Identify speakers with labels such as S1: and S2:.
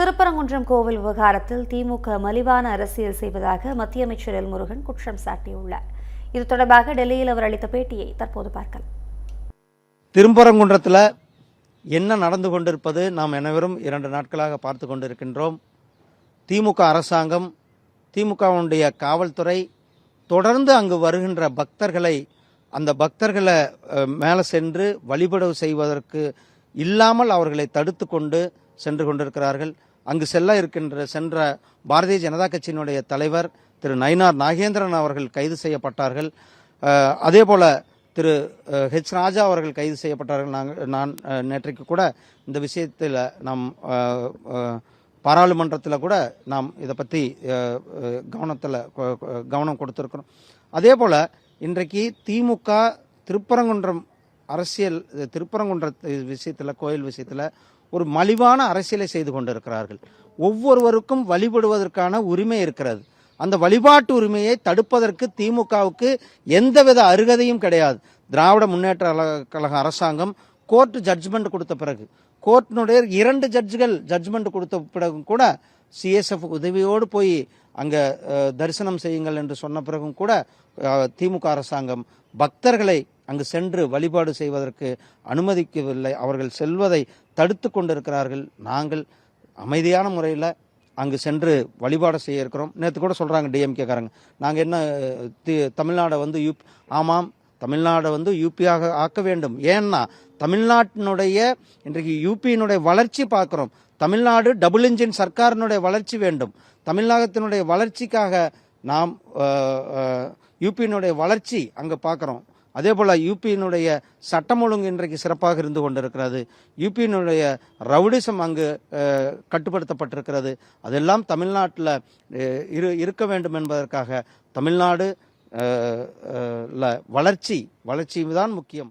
S1: திருப்பரங்குன்றம் கோவில் விவகாரத்தில் திமுக மலிவான அரசியல் செய்வதாக மத்திய அமைச்சர் எல் முருகன் குற்றம் சாட்டியுள்ளார். இது தொடர்பாக டெல்லியில் அவர் அளித்த பேட்டியை தற்போது பார்க்கலாம்.
S2: திருப்பரங்குன்றத்தில் என்ன நடந்து கொண்டிருப்பது நாம் அனைவரும் இரண்டு நாட்களாக பார்த்து கொண்டிருக்கின்றோம். திமுக அரசாங்கம் திமுகவுடைய காவல்துறை தொடர்ந்து அங்கு வருகின்ற பக்தர்களை அந்த பக்தர்களை மேலே சென்று வழிபடவு செய்வதற்கு இல்லாமல் அவர்களை தடுத்து கொண்டு சென்று கொண்டிருக்கிறார்கள். அங்கு செல்ல இருக்கின்ற சென்ற பாரதிய ஜனதா கட்சியினுடைய தலைவர் திரு நயினார் நாகேந்திரன் அவர்கள் கைது செய்யப்பட்டார்கள். அதே போல திரு ஹெச் ராஜா அவர்கள் கைது செய்யப்பட்டார்கள். நாங்கள் நான் நேற்றைக்கு கூட இந்த விஷயத்தில் நாம் பாராளுமன்றத்தில் கூட நாம் இதை பற்றி கவனத்தில் கவனம் கொடுத்துருக்கிறோம். அதே போல் இன்றைக்கு திமுக திருப்பரங்குன்றம் அரசியல் திருப்பரங்குன்ற விஷயத்தில் கோயில் விஷயத்தில் ஒரு மலிவான அரசியலை செய்து கொண்டிருக்கிறார்கள். ஒவ்வொருவருக்கும் வழிபடுவதற்கான உரிமை இருக்கிறது. அந்த வழிபாட்டு உரிமையை தடுப்பதற்கு திமுகவுக்கு எந்தவித அருகதையும் கிடையாது. திராவிட முன்னேற்ற கழக- அரசாங்கம் கோர்ட் ஜட்ஜ்மெண்ட் கொடுத்த பிறகு கோர்ட்டினுடைய இரண்டு ஜட்ஜுகள் ஜட்ஜ்மெண்ட் கொடுத்த பிறகும் கூட சிஎஸ்எஃப் உதவியோடு போய் அங்கே தரிசனம் செய்யுங்கள் என்று சொன்ன பிறகும் கூட திமுக அரசாங்கம் பக்தர்களை அங்கு சென்று வழிபாடு செய்வதற்கு அனுமதிக்கவில்லை. அவர்கள் செல்வதை தடுத்து கொண்டிருக்கிறார்கள். நாங்கள் அமைதியான முறையில் அங்கு சென்று வழிபாடு செய்ய இருக்கிறோம். நேற்று கூட சொல்கிறாங்க டிஎம்கேக்காரங்க நாங்கள் என்ன தி- தமிழ்நாடை வந்து யூப் ஆமாம் தமிழ்நாடை வந்து யூபியாக ஆக்க வேண்டும். ஏன்னா தமிழ்நாட்டினுடைய இன்றைக்கு யூபியினுடைய வளர்ச்சி பார்க்குறோம். தமிழ்நாடு டபுள் இன்ஜின் சர்க்காரினுடைய வளர்ச்சி வேண்டும். தமிழகத்தினுடைய வளர்ச்சிக்காக நாம் யூபியினுடைய வளர்ச்சி அங்கே பார்க்குறோம். அதே போல் யூபியினுடைய சட்டம் ஒழுங்கு இன்றைக்கு சிறப்பாக இருந்து கொண்டிருக்கிறது. யூபியினுடைய ரவுடிசம் அங்கு கட்டுப்படுத்தப்பட்டிருக்கிறது. அதெல்லாம் தமிழ்நாட்டில் இரு இருக்க வேண்டும் என்பதற்காக தமிழ்நாடு ல வளர்ச்சி வளர்ச்சி தான் முக்கியம்.